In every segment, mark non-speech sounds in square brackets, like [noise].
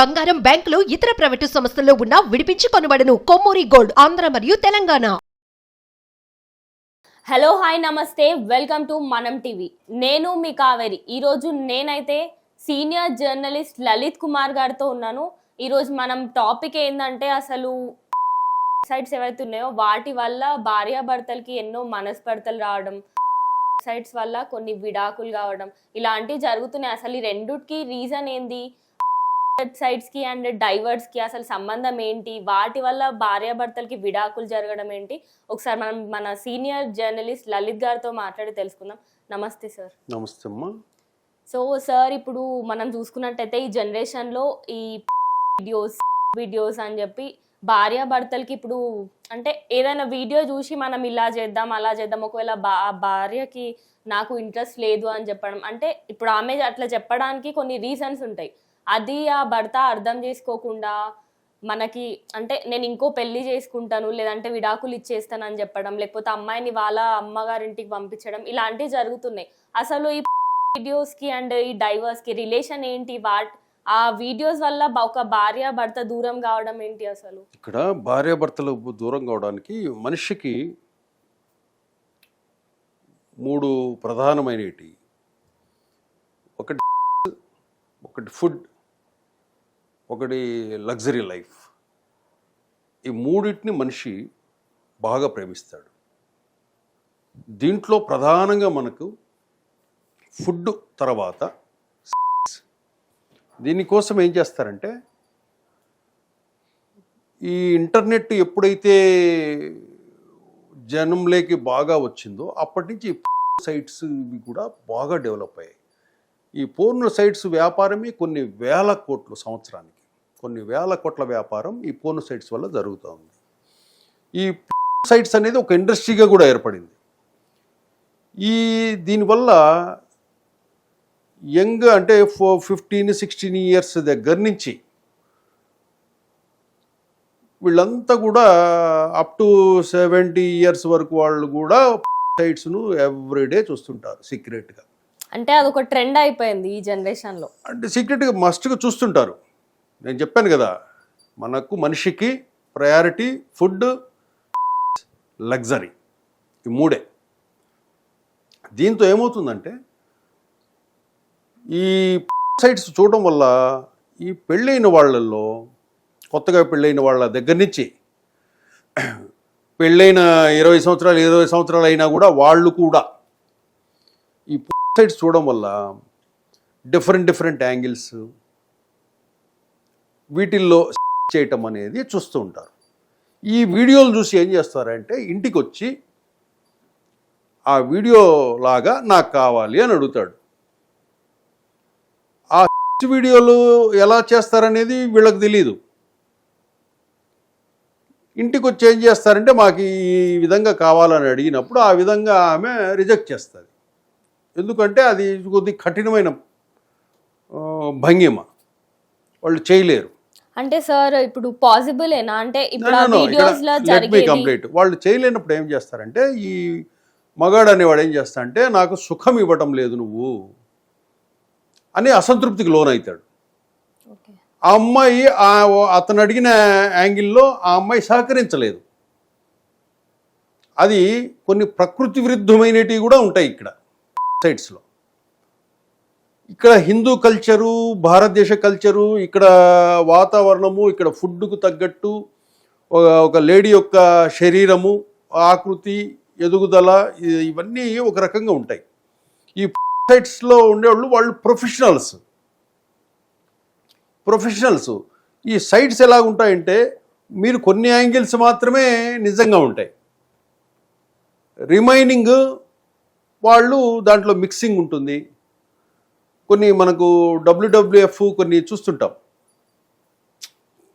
బంగారం బ్యాంకులు ఇతర ప్రైవేటు సంస్థల్లో ఉన్న విడిపించి కొనబడను. కొమ్మూరి గోల్డ్ ఆంధ్ర మరియు Telangana. Hello hi namaste. Welcome to Manam TV. నేను మీ కావేరి. ఈరోజు నేనైతే సీనియర్ జర్నలిస్ట్ లలిత్ కుమార్ గారితో ఉన్నాను. ఈరోజు మనం టాపిక్ ఏంటంటే అసలు సైట్స్ ఏవైతే ఉన్నాయో వాటి వల్ల భార్యాభర్తలకి ఎన్నో మనస్పర్ధలు రావడం సైట్స్ వల్ల కొన్ని విడాకులు కావడం ఇలాంటివి జరుగుతున్నాయి. అసలు ఈ రెండుకి రీజన్ ఏంది? సైట్స్కి అండ్ డైవర్స్కి అసలు సంబంధం ఏంటి? వాటి వల్ల భార్యాభర్తలకి విడాకులు జరగడం ఏంటి? ఒకసారి మనం మన సీనియర్ జర్నలిస్ట్ లలిత్ గారితో మాట్లాడి తెలుసుకుందాం. నమస్తే సార్. నమస్తే అమ్మా. సో సార్ ఇప్పుడు మనం చూసుకున్నట్టయితే ఈ జనరేషన్లో ఈ వీడియోస్ వీడియోస్ అని చెప్పి భార్యాభర్తలకి ఇప్పుడు అంటే ఏదైనా వీడియో చూసి మనం ఇలా చేద్దాం అలా చేద్దాం ఒకవేళ బా భార్యకి నాకు ఇంట్రెస్ట్ లేదు అని చెప్పడం అంటే ఇప్పుడు ఆమె అట్లా చెప్పడానికి కొన్ని రీజన్స్ ఉంటాయి. అది ఆ భర్త అర్థం చేసుకోకుండా మనకి అంటే నేను ఇంకో పెళ్ళి చేసుకుంటాను లేదంటే విడాకులు ఇచ్చేస్తాను అని చెప్పడం లేకపోతే అమ్మాయిని వాళ్ళ అమ్మగారింటికి పంపించడం ఇలాంటివి జరుగుతున్నాయి. అసలు ఈ వీడియోస్కి అండ్ ఈ డైవర్స్కి రిలేషన్ ఏంటి? వాట్ ఆ వీడియోస్ వల్ల ఒక భార్య భర్త దూరం కావడం ఏంటి అసలు? ఇక్కడ భార్యాభర్తలు దూరం కావడానికి మనిషికి మూడు ప్రధానమైనవి. ఒకటి ఒకటి ఫుడ్ ఒకటి లగ్జరీ లైఫ్. ఈ మూడింటిని మనిషి బాగా ప్రేమిస్తాడు. దీంట్లో ప్రధానంగా మనకు ఫుడ్ తర్వాత దీనికోసం ఏం చేస్తారంటే ఈ ఇంటర్నెట్ ఎప్పుడైతే జనంలోకి బాగా వచ్చిందో అప్పటి నుంచి సైట్స్ ఇవి కూడా బాగా డెవలప్ అయ్యాయి. ఈ పోర్న్ సైట్స్ వ్యాపారమే కొన్ని వేల కోట్లు సంవత్సరానికి. కొన్ని వేల కోట్ల వ్యాపారం ఈ పోర్న్ సైట్స్ వల్ల జరుగుతూ ఉంది ఈ సైట్స్ అనేది ఒక ఇండస్ట్రీగా కూడా ఏర్పడింది. ఈ దీనివల్ల యంగ్ అంటే ఫో ఫిఫ్టీన్ సిక్స్టీన్ ఇయర్స్ దగ్గర నుంచి వీళ్ళంతా కూడా అప్ టు సెవెంటీ ఇయర్స్ వరకు వాళ్ళు కూడా సైట్స్ను ఎవ్రీడే చూస్తుంటారు సీక్రెట్గా. అంటే అది ఒక ట్రెండ్ అయిపోయింది ఈ జనరేషన్లో అంటే సీక్రెట్గా మస్ట్గా చూస్తుంటారు. నేను చెప్పాను కదా మనకు మనిషికి ప్రయారిటీ ఫుడ్ లగ్జరీ ఈ మూడే. దీంతో ఏమవుతుందంటే ఈ సైట్స్ చూడడం వల్ల ఈ పెళ్ళైన వాళ్ళల్లో కొత్తగా పెళ్ళైన వాళ్ళ దగ్గర నుంచి పెళ్ళైన ఇరవై సంవత్సరాలు ఇరవై సంవత్సరాలు అయినా కూడా వాళ్ళు కూడా ఈ సైట్స్ చూడడం వల్ల డిఫరెంట్ డిఫరెంట్ యాంగిల్స్ వీటిల్లో [laughs] చేయటం అనేది చూస్తూ ఉంటారు. ఈ వీడియోలు చూసి ఏం చేస్తారంటే ఇంటికి వచ్చి ఆ వీడియో లాగా నాకు కావాలి అని అడుగుతాడు. ఆ [laughs] వీడియోలు ఎలా చేస్తారనేది వీళ్ళకి తెలియదు ఇంటికి వచ్చి ఏం చేస్తారంటే మాకు ఈ విధంగా కావాలని అడిగినప్పుడు ఆ విధంగా ఆమె రిజెక్ట్ చేస్తుంది. ఎందుకంటే అది కొద్ది కఠినమైన భంగిమ. వాళ్ళు చేయలేరు. అంటే సార్ ఇప్పుడు పాసిబుల్ ఏనా? అంటే ఇప్పుడు కంప్లీట్ వాళ్ళు చేయలేనప్పుడు ఏం చేస్తారంటే ఈ మగాడు అనేవాడు ఏం చేస్తాడంటే నాకు సుఖం ఇవ్వటం లేదు నువ్వు అని అసంతృప్తికి లోనవుతాడు ఆ అమ్మాయి అతను అడిగిన యాంగిల్లో ఆ అమ్మాయి సహకరించలేదు. అది కొన్ని ప్రకృతి విరుద్ధమైనటివి కూడా ఉంటాయి ఇక్కడ. సైట్స్లో ఇక్కడ హిందూ కల్చరు భారతదేశ కల్చరు ఇక్కడ వాతావరణము ఇక్కడ ఫుడ్కు తగ్గట్టు ఒక- లేడీ యొక్క శరీరము ఆకృతి ఎదుగుదల ఇవన్నీ ఒక రకంగా ఉంటాయి. ఈ సైట్స్లో ఉండేవాళ్ళు వాళ్ళు ప్రొఫెషనల్స్. ప్రొఫెషనల్స్. ఈ సైట్స్ ఎలా ఉంటాయంటే మీరు కొన్ని యాంగిల్స్ మాత్రమే నిజంగా ఉంటాయి. రిమైనింగ్ వాళ్ళు దాంట్లో మిక్సింగ్ ఉంటుంది. కొన్ని మనకు డబ్ల్యూడబ్ల్యూఎఫ్ కొన్ని చూస్తుంటాం.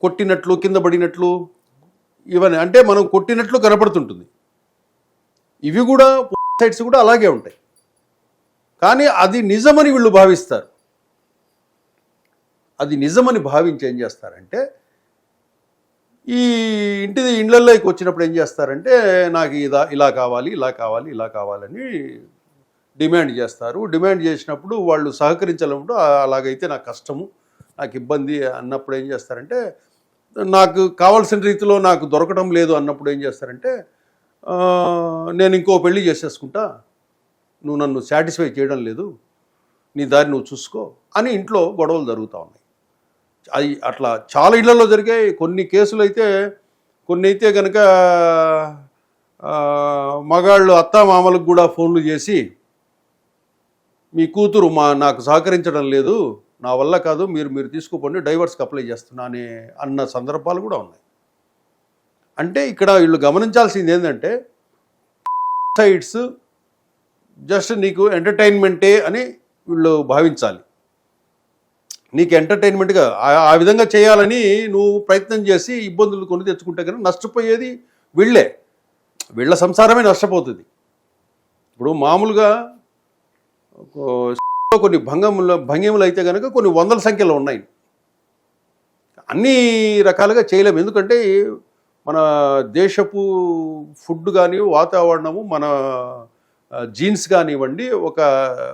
కొట్టినట్లు కింద పడినట్లు ఇవన్నీ. అంటే మనం కొట్టినట్లు కనపడుతుంటుంది. ఇవి కూడా సైట్స్ కూడా అలాగే ఉంటాయి. కానీ అది నిజమని వీళ్ళు భావిస్తారు. అది నిజమని భావించి ఏం చేస్తారంటే ఈ ఇంటిది ఇండ్లలోకి వచ్చినప్పుడు ఏం చేస్తారంటే నాకు ఇదా ఇలా కావాలి ఇలా కావాలి ఇలా కావాలని డిమాండ్ చేస్తారు. డిమాండ్ చేసినప్పుడు వాళ్ళు సహకరించాలన్నప్పుడు అలాగైతే నాకు కష్టము నాకు ఇబ్బంది అన్నప్పుడు ఏం చేస్తారంటే నాకు కావాల్సిన రీతిలో నాకు దొరకడం లేదు అన్నప్పుడు ఏం చేస్తారంటే నేను ఇంకో పెళ్ళి చేసేసుకుంటా నువ్వు నన్ను సాటిస్ఫై చేయడం లేదు నీ దారి నువ్వు చూసుకో అని ఇంట్లో గొడవలు జరుగుతూ ఉన్నాయి. అది అట్లా చాలా ఇళ్ళలో జరిగాయి. కొన్ని కేసులు అయితే కొన్ని అయితే కనుక మగాళ్ళు అత్త మామలకు కూడా ఫోన్లు చేసి మీ కూతురు మా నాకు సహకరించడం లేదు నా వల్ల కాదు మీరు మీరు తీసుకుపోండి డైవర్స్కి అప్లై చేస్తున్నా అన్న సందర్భాలు కూడా ఉన్నాయి. అంటే ఇక్కడ వీళ్ళు గమనించాల్సింది ఏంటంటే సైడ్స్ జస్ట్ నీకు ఎంటర్టైన్మెంటే అని వీళ్ళు భావించాలి. నీకు ఎంటర్టైన్మెంట్గా ఆ- విధంగా చేయాలని నువ్వు ప్రయత్నం చేసి ఇబ్బందులు కొని తెచ్చుకుంటే కనుక నష్టపోయేది వీళ్ళే. వీళ్ళ సంసారమే నష్టపోతుంది. ఇప్పుడు మామూలుగా కొన్ని భంగముల భంగిములు అయితే కనుక కొన్ని వందల సంఖ్యలో ఉన్నాయి. అన్ని రకాలుగా చేయలేము. ఎందుకంటే మన దేశపు ఫుడ్ కానీ వాతావరణము మన జీన్స్ కానివ్వండి ఒక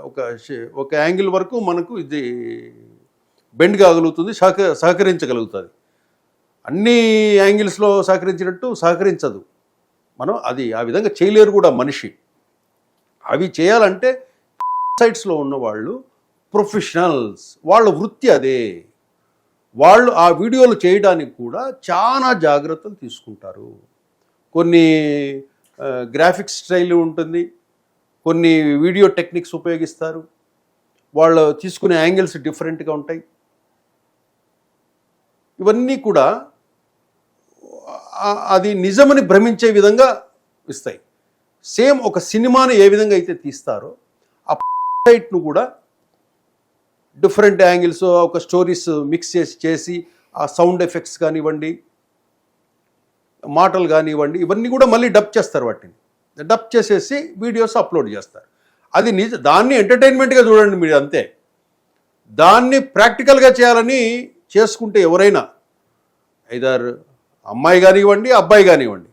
ఒక ఒక యాంగిల్ వరకు మనకు ఇది బెండ్ కాగలుగుతుంది సహక సహకరించగలుగుతుంది. అన్ని యాంగిల్స్లో సహకరించినట్టు సహకరించదు. మనం అది ఆ విధంగా చేయలేరు కూడా మనిషి. అవి చేయాలంటే సైట్స్లో ఉన్నవాళ్ళు ప్రొఫెషనల్స్. వాళ్ళ వృత్తి అదే. వాళ్ళు ఆ వీడియోలు చేయడానికి కూడా చాలా జాగ్రత్తలు తీసుకుంటారు. కొన్ని గ్రాఫిక్స్ స్టైల్ ఉంటుంది. కొన్ని వీడియో టెక్నిక్స్ ఉపయోగిస్తారు. వాళ్ళు తీసుకునే యాంగిల్స్ డిఫరెంట్గా ఉంటాయి. ఇవన్నీ కూడా అది నిజమని భ్రమించే విధంగా ఇస్తాయి. సేమ్ ఒక సినిమాని ఏ విధంగా అయితే తీస్తారో ఆ సైట్ను కూడా డిఫరెంట్ యాంగిల్స్ ఒక స్టోరీస్ మిక్స్ చేసి చేసి ఆ సౌండ్ ఎఫెక్ట్స్ కానివ్వండి మాటలు కానివ్వండి ఇవన్నీ కూడా మళ్ళీ డబ్ చేస్తారు వాటిని. డబ్ చేసేసి వీడియోస్ అప్లోడ్ చేస్తారు. అది నిజ దాన్ని ఎంటర్టైన్మెంట్గా చూడండి మీరు అంతే. దాన్ని ప్రాక్టికల్గా చేయాలని చేసుకుంటే ఎవరైనా ఐదారు అమ్మాయి కానివ్వండి అబ్బాయి కానివ్వండి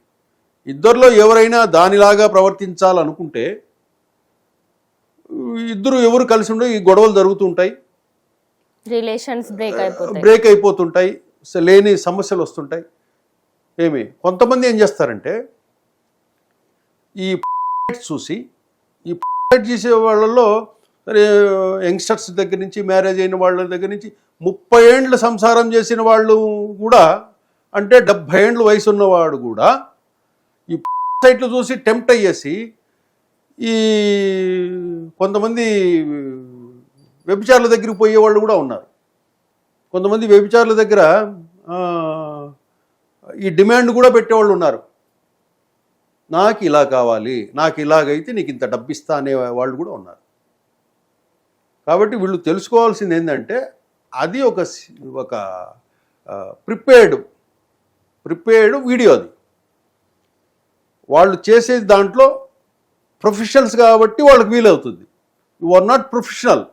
ఇద్దరిలో ఎవరైనా దానిలాగా ప్రవర్తించాలనుకుంటే ఇద్దరు ఎవరు కలిసి ఉండే ఈ గొడవలు జరుగుతుంటాయి. రిలేషన్స్ బ్రేక్ అయిపోతాయి. బ్రేక్ అయిపోతుంటాయి. లేని సమస్యలు వస్తుంటాయి. ఏమి? కొంతమంది ఏం చేస్తారంటే ఈ [laughs] చూసి ఈ [laughs] చేసే వాళ్ళల్లో సరే యంగ్స్టర్స్ దగ్గర నుంచి మ్యారేజ్ అయిన వాళ్ళ దగ్గర నుంచి ముప్పై ఏండ్లు సంసారం చేసిన వాళ్ళు కూడా అంటే డెబ్భై ఏండ్లు వయసు ఉన్నవాడు కూడా ఈ [laughs] సైట్లు చూసి టెంప్ట్ అయ్యేసి ఈ కొంతమంది వ్యభిచారుల దగ్గరికి పోయే వాళ్ళు కూడా ఉన్నారు. కొంతమంది వ్యభిచారుల దగ్గర ఈ డిమాండ్ కూడా పెట్టేవాళ్ళు ఉన్నారు. నాకు ఇలా కావాలి నాకు ఇలాగైతే నీకు ఇంత డబ్బిస్తా అనే వాళ్ళు కూడా ఉన్నారు. కాబట్టి వీళ్ళు తెలుసుకోవాల్సింది ఏంటంటే అది ఒక సి- ఒక ప్రిపేర్డ్ ప్రిపేర్డ్ వీడియో అది. వాళ్ళు చేసేది దాంట్లో ప్రొఫెషనల్స్ కాబట్టి వాళ్ళకి వీలవుతుంది. యు ఆర్ నాట్ ప్రొఫెషనల్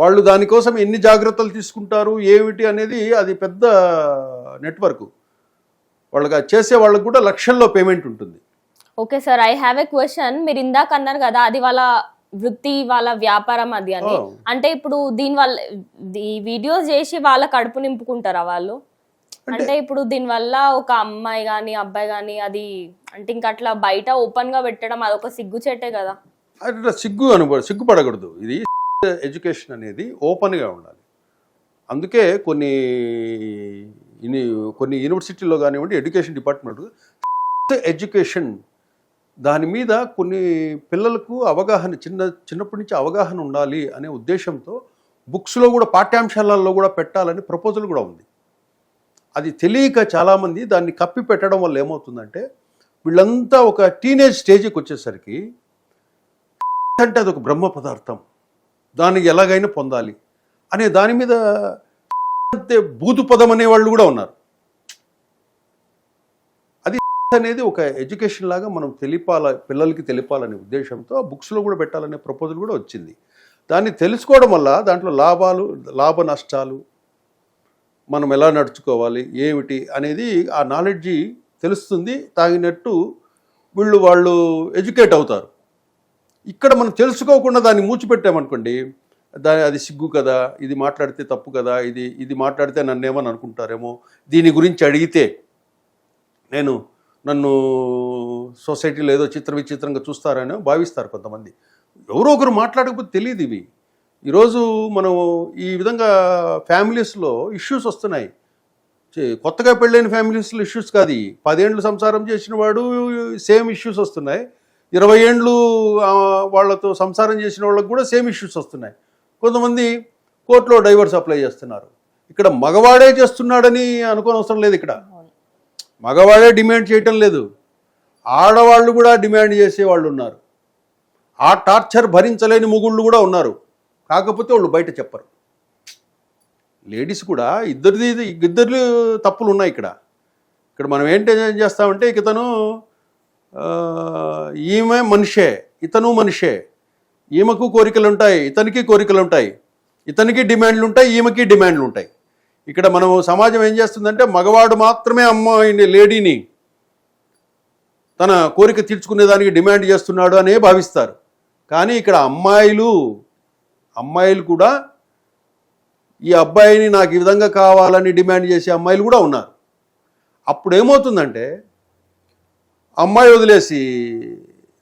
వాళ్ళు దానికోసం ఎన్ని జాగ్రత్తలు తీసుకుంటారు ఏమిటి అనేది అది పెద్ద నెట్వర్క్. వాళ్ళకి చేసే వాళ్ళకి కూడా లక్షల్లో పేమెంట్ ఉంటుంది. Okay sir I have a question. మీరు ఇందాక అన్నారు కదా అది వాళ్ళ వృత్తి వాళ్ళ వ్యాపారం అది అని. అంటే ఇప్పుడు దీని వల్ల ఈ వీడియోస్ చేసి వాళ్ళ కడుపు నింపుకుంటారా వాళ్ళు? అంటే ఇప్పుడు దీని వల్ల ఒక అమ్మాయి గాని అబ్బాయి గాని అది అంటే ఇంకా అట్లా బయట ఓపెన్గా పెట్టడం అదొక సిగ్గు చెట్టే కదా. అట్లా సిగ్గు అనుభవ సిగ్గుపడకూడదు ఇది ఎడ్యుకేషన్ అనేది ఓపెన్గా ఉండాలి. అందుకే కొన్ని కొన్ని యూనివర్సిటీలో కానివ్వండి ఎడ్యుకేషన్ డిపార్ట్మెంట్ ఎడ్యుకేషన్ దాని మీద కొన్ని పిల్లలకు అవగాహన చిన్న చిన్నప్పటి నుంచి అవగాహన ఉండాలి అనే ఉద్దేశంతో బుక్స్లో కూడా పాఠ్యాంశాలలో కూడా పెట్టాలని ప్రపోజల్ కూడా ఉంది. అది తెలియక చాలామంది దాన్ని కప్పి పెట్టడం వల్ల ఏమవుతుందంటే వీళ్ళంతా ఒక టీనేజ్ స్టేజ్కి వచ్చేసరికి [laughs] అంటే అది ఒక బ్రహ్మ పదార్థం. దాన్ని ఎలాగైనా పొందాలి. అనే దాని మీద [laughs] అంతే బూతు పదం అనే వాళ్ళు కూడా ఉన్నారు. అది [laughs] అనేది ఒక ఎడ్యుకేషన్ లాగా మనం తెలిపాల పిల్లలకి తెలిపాలనే ఉద్దేశంతో ఆ బుక్స్లో కూడా పెట్టాలనే ప్రపోజల్ కూడా వచ్చింది. దాన్ని తెలుసుకోవడం వల్ల దాంట్లో లాభాలు లాభ నష్టాలు మనం ఎలా నడుచుకోవాలి ఏమిటి అనేది ఆ నాలెడ్జి తెలుస్తుంది తాగినట్టు వీళ్ళు వాళ్ళు ఎడ్యుకేట్ అవుతారు. ఇక్కడ మనం తెలుసుకోకుండా దాన్ని మూచిపెట్టామనుకోండి దాని అది సిగ్గు కదా ఇది మాట్లాడితే తప్పు కదా ఇది ఇది మాట్లాడితే నన్నేమని అనుకుంటారేమో దీని గురించి అడిగితే నేను నన్ను సొసైటీలో ఏదో చిత్ర విచిత్రంగా చూస్తారని భావిస్తారు కొంతమంది. ఎవరో ఒకరు మాట్లాడకపోతే తెలియదు ఇవి. ఈరోజు మనం ఈ విధంగా ఫ్యామిలీస్లో ఇష్యూస్ వస్తున్నాయి. కొత్తగా పెళ్ళైన ఫ్యామిలీస్లో ఇష్యూస్ కాదు పదేండ్లు సంసారం చేసిన వాడు సేమ్ ఇష్యూస్ వస్తున్నాయి. ఇరవై ఏండ్లు వాళ్ళతో సంసారం చేసిన వాళ్ళకి కూడా సేమ్ ఇష్యూస్ వస్తున్నాయి. కొంతమంది కోర్టులో డైవర్స్ అప్లై చేస్తున్నారు. ఇక్కడ మగవాడే చేస్తున్నాడని అనుకోని అవసరం లేదు ఇక్కడ. మగవాడే డిమాండ్ చేయటం లేదు. ఆడవాళ్ళు కూడా డిమాండ్ చేసే వాళ్ళు ఉన్నారు. ఆ టార్చర్ భరించలేని ముగుళ్ళు కూడా ఉన్నారు. కాకపోతే వాళ్ళు బయట చెప్పరు. లేడీస్ కూడా ఇద్దరిది ఇద్దరు తప్పులు ఉన్నాయి ఇక్కడ. ఇక్కడ మనం ఏంటి ఏం చేస్తామంటే ఇతను ఈమె మనిషే ఇతను మనిషే. ఈమెకు కోరికలు ఉంటాయి ఇతనికి కోరికలు ఉంటాయి ఇతనికి డిమాండ్లు ఉంటాయి ఈమెకి డిమాండ్లు ఉంటాయి ఇక్కడ మనం సమాజం ఏం చేస్తుందంటే మగవాడు మాత్రమే అమ్మాయిని లేడీని తన కోరిక తీర్చుకునేదానికి డిమాండ్ చేస్తున్నాడు అనే భావిస్తారు. కానీ ఇక్కడ అమ్మాయిలు అమ్మాయిలు కూడా ఈ అబ్బాయిని నాకు ఈ విధంగా కావాలని డిమాండ్ చేసే అమ్మాయిలు కూడా ఉన్నారు. అప్పుడు ఏమవుతుందంటే అమ్మాయి వదిలేసి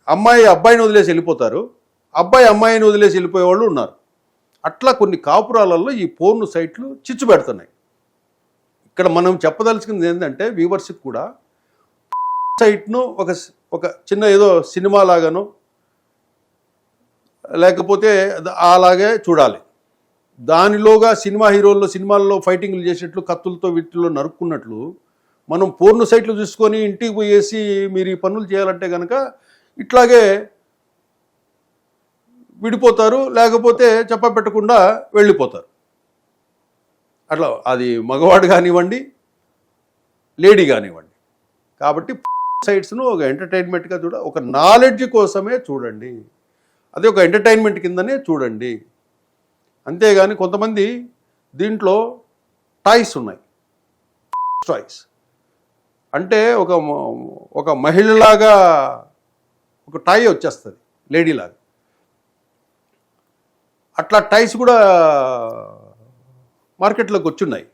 అమ్మాయి అబ్బాయిని వదిలేసి వెళ్ళిపోతారు. అబ్బాయి అమ్మాయిని వదిలేసి వెళ్ళిపోయే వాళ్ళు ఉన్నారు. అట్లా కొన్ని కాపురాలలో ఈ పోర్ను సైట్లు చిచ్చు పెడుతున్నాయి. ఇక్కడ మనం చెప్పదలుచుకుంది ఏంటంటే వ్యూవర్స్కి కూడా సైట్ను ఒక ఒక చిన్న ఏదో సినిమా లాగానో లేకపోతే అలాగే చూడాలి. దానిలోగా సినిమా హీరోల్లో సినిమాల్లో ఫైటింగ్లు చేసేట్లు కత్తులతో వీటిలో నరుక్కున్నట్లు మనం పూర్ణ సైట్లు చూసుకొని ఇంటికి పోయేసి మీరు ఈ పనులు చేయాలంటే కనుక ఇట్లాగే విడిపోతారు లేకపోతే చెప్పబెట్టకుండా వెళ్ళిపోతారు. అట్లా అది మగవాడు కానివ్వండి లేడీ కానివ్వండి. కాబట్టి సైట్స్ను ఒక ఎంటర్టైన్మెంట్గా చూడ ఒక నాలెడ్జ్ కోసమే చూడండి. అది ఒక ఎంటర్టైన్మెంట్ కిందనే చూడండి. అంతేగాని కొంతమంది దీంట్లో టాయ్స్ ఉన్నాయి. టాయ్స్. అంటే ఒక ఒక మహిళలాగా ఒక టాయ్ వచ్చేస్తుంది లేడీలాగా. అట్లా టైస్ కూడా మార్కెట్లోకి వచ్చున్నాయి.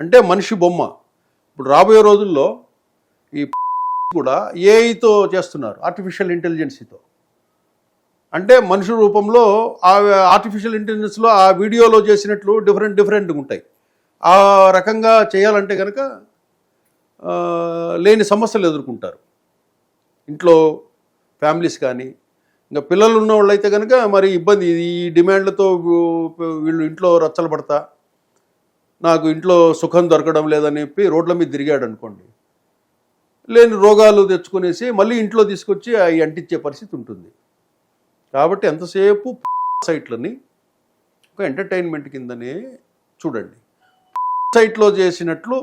అంటే మనిషి బొమ్మ. ఇప్పుడు రాబోయే రోజుల్లో ఈ [laughs] కూడా ఏఐతో చేస్తున్నారు ఆర్టిఫిషియల్ ఇంటెలిజెన్సీతో అంటే మనిషి రూపంలో ఆ ఆర్టిఫిషియల్ ఇంటెలిజెన్స్లో ఆ వీడియోలో చేసినట్లు డిఫరెంట్ డిఫరెంట్గా ఉంటాయి. ఆ రకంగా చేయాలంటే కనుక లేని సమస్యలు ఎదుర్కొంటారు. ఇంట్లో ఫ్యామిలీస్ కానీ ఇంకా పిల్లలు ఉన్న వాళ్ళైతే కనుక మరి ఇబ్బంది ఈ డిమాండ్లతో వీళ్ళు ఇంట్లో రచ్చలు పడతా నాకు ఇంట్లో సుఖం దొరకడం లేదని చెప్పి రోడ్ల మీద తిరిగాడు అనుకోండి. లేని రోగాలు తెచ్చుకునేసి మళ్ళీ ఇంట్లో తీసుకొచ్చి అవి అంటించే పరిస్థితి ఉంటుంది. కాబట్టి ఎంతసేపు [laughs] సైట్లని ఒక ఎంటర్టైన్మెంట్ కిందనే చూడండి. [laughs] సైట్లో చేసినట్లు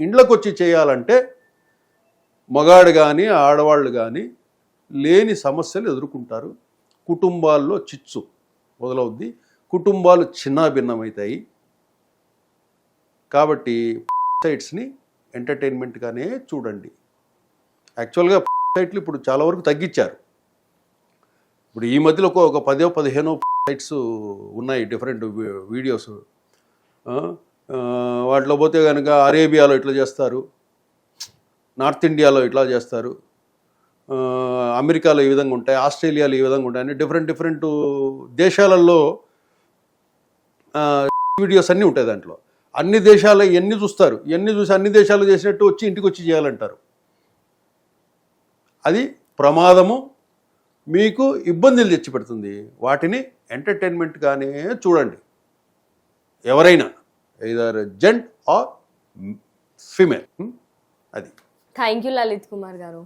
ఇండ్లకు వచ్చి చేయాలంటే మగాడు కానీ ఆడవాళ్ళు కానీ లేని సమస్యలు ఎదుర్కొంటారు. కుటుంబాల్లో చిచ్చు మొదలవుద్ది. కుటుంబాలు చిన్నాభిన్నమవుతాయి కాబట్టి [laughs] సైట్స్ని ఎంటర్టైన్మెంట్గానే చూడండి. యాక్చువల్గా సైట్లు ఇప్పుడు చాలా వరకు తగ్గించారు. ఇప్పుడు ఈ మధ్యలో ఒక ఒక పదో పదిహేనో సైట్స్ ఉన్నాయి డిఫరెంట్ వీడియోస్ వాటిలో పోతే కనుక అరేబియాలో ఇట్లా చేస్తారు నార్త్ ఇండియాలో ఇట్లా చేస్తారు అమెరికాలో ఈ విధంగా ఉంటాయి ఆస్ట్రేలియాలో ఈ విధంగా ఉంటాయి అని డిఫరెంట్ డిఫరెంట్ దేశాలలో వీడియోస్ అన్నీ ఉంటాయి దాంట్లో. అన్ని దేశాలు ఎన్ని చూస్తారు ఎన్ని చూసి అన్ని దేశాలు చేసినట్టు వచ్చి ఇంటికి వచ్చి చేయాలంటారు. అది ప్రమాదము మీకు ఇబ్బందులు తెచ్చిపెడుతుంది వాటిని ఎంటర్టైన్మెంట్గానే చూడండి. ఎవరైనా ఐదర్ జెంట్ ఆర్ ఫిమేల్ అది. థ్యాంక్ యూ లలిత్ కుమార్ గారు.